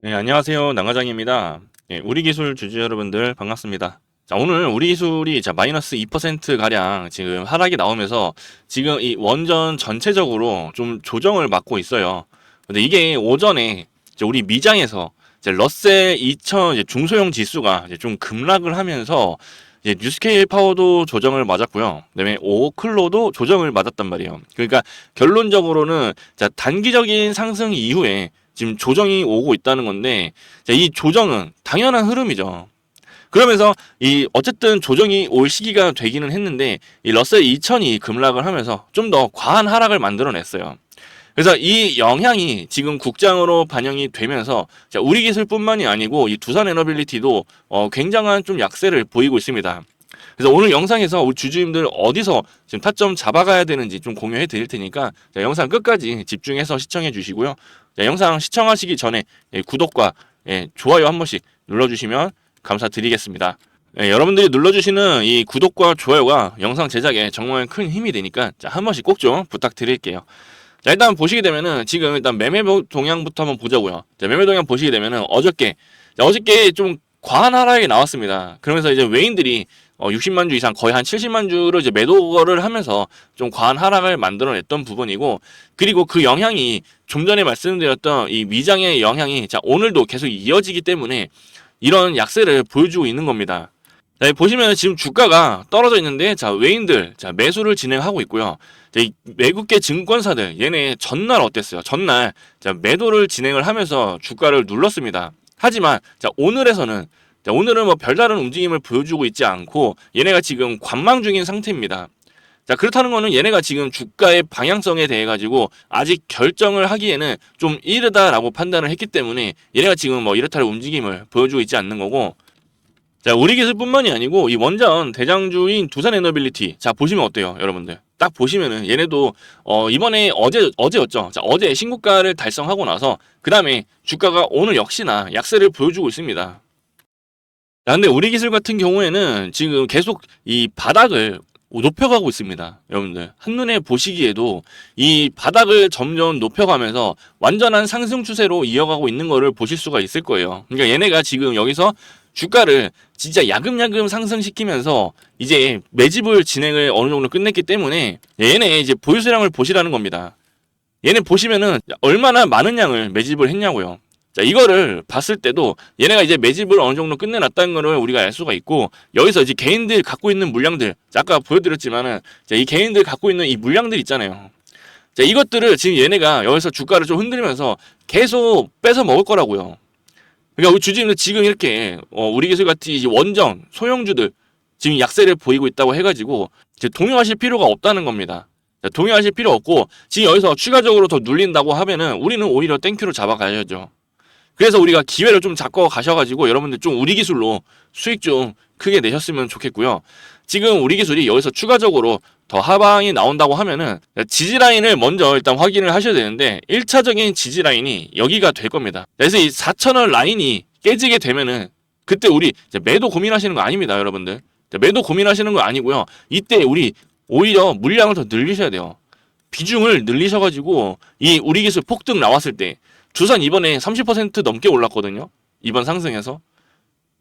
네, 안녕하세요. 남과장입니다. 예, 우리 기술 주주 여러분들 반갑습니다. 자, 오늘 우리 기술이 자, 마이너스 2% 가량 지금 하락이 나오면서 지금 이 원전 전체적으로 좀 조정을 받고 있어요. 근데 이게 오전에 이제 우리 미장에서 이제 러셀 2000 이제 중소형 지수가 이제 좀 급락을 하면서 이제 뉴스케일 파워도 조정을 맞았고요. 그다음에 오클로도 조정을 맞았단 말이에요. 그러니까 결론적으로는 자, 단기적인 상승 이후에 지금 조정이 오고 있다는 건데 자, 이 조정은 당연한 흐름이죠. 그러면서 이 어쨌든 조정이 올 시기가 되기는 했는데 이 러셀 2000이 급락을 하면서 좀 더 과한 하락을 만들어냈어요. 그래서 이 영향이 지금 국장으로 반영이 되면서 자, 우리 기술뿐만이 아니고 이 두산 에너빌리티도 어, 굉장한 좀 약세를 보이고 있습니다. 그래서 오늘 영상에서 우리 주주님들 어디서 지금 타점 잡아가야 되는지 좀 공유해 드릴 테니까 자, 영상 끝까지 집중해서 시청해 주시고요. 자, 영상 시청하시기 전에 예, 구독과 예, 좋아요 한 번씩 눌러주시면 감사드리겠습니다. 예, 여러분들이 눌러주시는 이 구독과 좋아요가 영상 제작에 정말 큰 힘이 되니까 자, 한 번씩 꼭 좀 부탁드릴게요. 자, 일단 보시게 되면은 지금 일단 매매 동향부터 한번 보자고요. 자, 매매 동향 보시게 되면은 어저께 자, 어저께 좀 과한 하락이 나왔습니다. 그러면서 이제 외인들이 어, 60만 주 이상 거의 한 70만 주를 이제 매도를 하면서 좀 과한 하락을 만들어냈던 부분이고 그리고 그 영향이 좀 전에 말씀드렸던 이 미장의 영향이 자 오늘도 계속 이어지기 때문에 이런 약세를 보여주고 있는 겁니다. 자, 보시면 지금 주가가 떨어져 있는데 자 외인들 자 매수를 진행하고 있고요. 자, 이 외국계 증권사들 얘네 전날 어땠어요? 전날 자 매도를 진행을 하면서 주가를 눌렀습니다. 하지만 자 오늘에서는 자, 오늘은 뭐 별다른 움직임을 보여주고 있지 않고 얘네가 지금 관망 중인 상태입니다. 자 그렇다는 거는 얘네가 지금 주가의 방향성에 대해 가지고 아직 결정을 하기에는 좀 이르다라고 판단을 했기 때문에 얘네가 지금 뭐 이렇다 할 움직임을 보여주고 있지 않는 거고. 자 우리 기술뿐만이 아니고 이 원전 대장주인 두산 에너빌리티. 자 보시면 어때요 여러분들? 딱 보시면은 얘네도 어 이번에 어제 어제였죠? 자 어제 신고가를 달성하고 나서 그 다음에 주가가 오늘 역시나 약세를 보여주고 있습니다 자, 근데 우리 기술 같은 경우에는 지금 계속 이 바닥을 높여가고 있습니다. 여러분들. 한눈에 보시기에도 이 바닥을 점점 높여가면서 완전한 상승 추세로 이어가고 있는 거를 보실 수가 있을 거예요. 그러니까 얘네가 지금 여기서 주가를 진짜 야금야금 상승시키면서 이제 매집을 진행을 어느 정도 끝냈기 때문에 얘네 이제 보유수량을 보시라는 겁니다. 얘네 보시면은 얼마나 많은 양을 매집을 했냐고요. 자, 이거를 봤을 때도 얘네가 이제 매집을 어느 정도 끝내놨다는 거를 우리가 알 수가 있고 여기서 이제 개인들 갖고 있는 물량들 자, 아까 보여드렸지만은 자, 이 개인들 갖고 있는 이 물량들 있잖아요. 자, 이것들을 지금 얘네가 여기서 주가를 좀 흔들면서 계속 뺏어 먹을 거라고요. 그러니까 우리 주주님들 지금 이렇게 어, 우리 기술 같은 이제 원정 소형주들 지금 약세를 보이고 있다고 해가지고 이제 동요하실 필요가 없다는 겁니다. 자, 동요하실 필요 없고 지금 여기서 추가적으로 더 눌린다고 하면은 우리는 오히려 땡큐로 잡아가야죠. 그래서 우리가 기회를 좀 잡고 가셔가지고 여러분들 좀 우리 기술로 수익 좀 크게 내셨으면 좋겠고요. 지금 우리 기술이 여기서 추가적으로 더 하방이 나온다고 하면은 지지 라인을 먼저 일단 확인을 하셔야 되는데 1차적인 지지 라인이 여기가 될 겁니다. 그래서 이 4천원 라인이 깨지게 되면은 그때 우리 매도 고민하시는 거 아닙니다, 여러분들. 매도 고민하시는 거 아니고요. 이때 우리 오히려 물량을 더 늘리셔야 돼요. 비중을 늘리셔가지고 이 우리 기술 폭등 나왔을 때 두산 이번에 30% 넘게 올랐거든요. 이번 상승에서.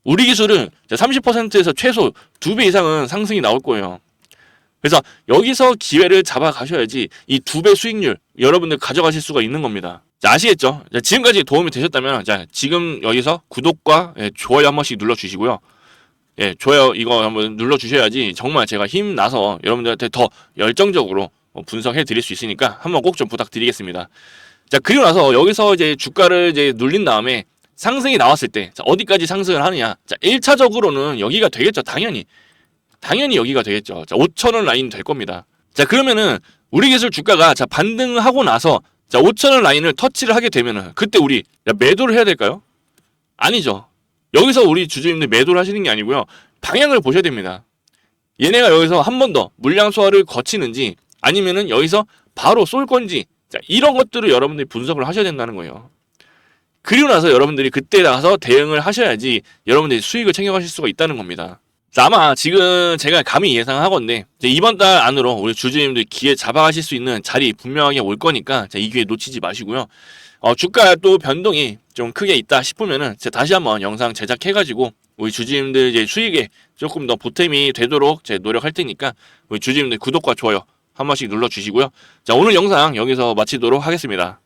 우리 기술은 30%에서 최소 2배 이상은 상승이 나올 거예요. 그래서 여기서 기회를 잡아 가셔야지 이두배 수익률 여러분들 가져가실 수가 있는 겁니다. 자, 아시겠죠? 자, 지금까지 도움이 되셨다면 자, 지금 여기서 구독과 예, 좋아요 한 번씩 눌러 주시고요. 예, 좋아요 이거 한번 눌러 주셔야지 정말 제가 힘 나서 여러분들한테 더 열정적으로 분석해 드릴 수 있으니까 한번 꼭 좀 부탁드리겠습니다. 자, 그리고 나서 여기서 이제 주가를 이제 눌린 다음에 상승이 나왔을 때 자, 어디까지 상승을 하느냐? 자, 1차적으로는 여기가 되겠죠. 당연히. 당연히 여기가 되겠죠. 자, 5천원 라인 될 겁니다. 자, 그러면은 우리 기술 주가가 자, 반등하고 나서 자, 5천원 라인을 터치를 하게 되면은 그때 우리 매도를 해야 될까요? 아니죠. 여기서 우리 주주님들 매도를 하시는 게 아니고요. 방향을 보셔야 됩니다. 얘네가 여기서 한 번 더 물량 소화를 거치는지 아니면은 여기서 바로 쏠 건지 자, 이런 것들을 여러분들이 분석을 하셔야 된다는 거예요. 그리고 나서 여러분들이 그때 나가서 대응을 하셔야지 여러분들이 수익을 챙겨가실 수가 있다는 겁니다. 자, 아마 지금 제가 감히 예상하건데 이번 달 안으로 우리 주주님들 기회 잡아가실 수 있는 자리 분명하게 올 거니까 자, 이 기회 놓치지 마시고요. 어, 주가 또 변동이 좀 크게 있다 싶으면은 제가 다시 한번 영상 제작해가지고 우리 주주님들 이제 수익에 조금 더 보탬이 되도록 제가 노력할 테니까 우리 주주님들 구독과 좋아요 한 번씩 눌러주시고요. 자 오늘 영상 여기서 마치도록 하겠습니다.